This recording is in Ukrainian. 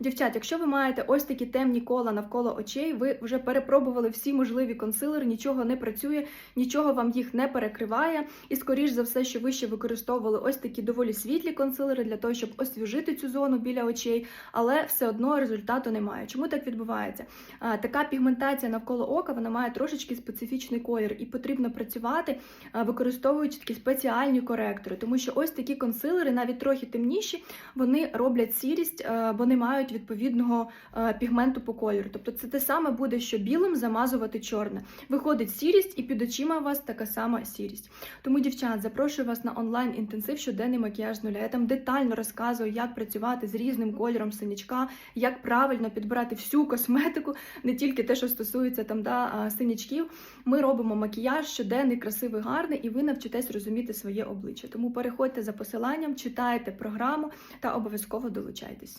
Дівчат, якщо ви маєте ось такі темні кола навколо очей, ви вже перепробували всі можливі консилери, нічого не працює, нічого вам їх не перекриває. І скоріш за все, що ви ще використовували ось такі доволі світлі консилери для того, щоб освіжити цю зону біля очей, але все одно результату немає. Чому так відбувається? А, така пігментація навколо ока вона має трошечки специфічний колір, і потрібно працювати, використовуючи такі спеціальні коректори, тому що ось такі консилери, навіть трохи темніші, вони роблять сірість, бо не мають відповідного е, пігменту по кольору. Тобто це те саме буде, що білим замазувати чорне. Виходить сірість, і під очима у вас така сама сірість. Тому, дівчат, запрошую вас на онлайн-інтенсив щоденний макіяж з нуля. Я там детально розказую, як працювати з різним кольором синячка, як правильно підбирати всю косметику, не тільки те, що стосується там да, синячків. Ми робимо макіяж щоденний, красивий, гарний, і ви навчитесь розуміти своє обличчя. Тому переходьте за посиланням, читайте програму та обов'язково долучайтесь.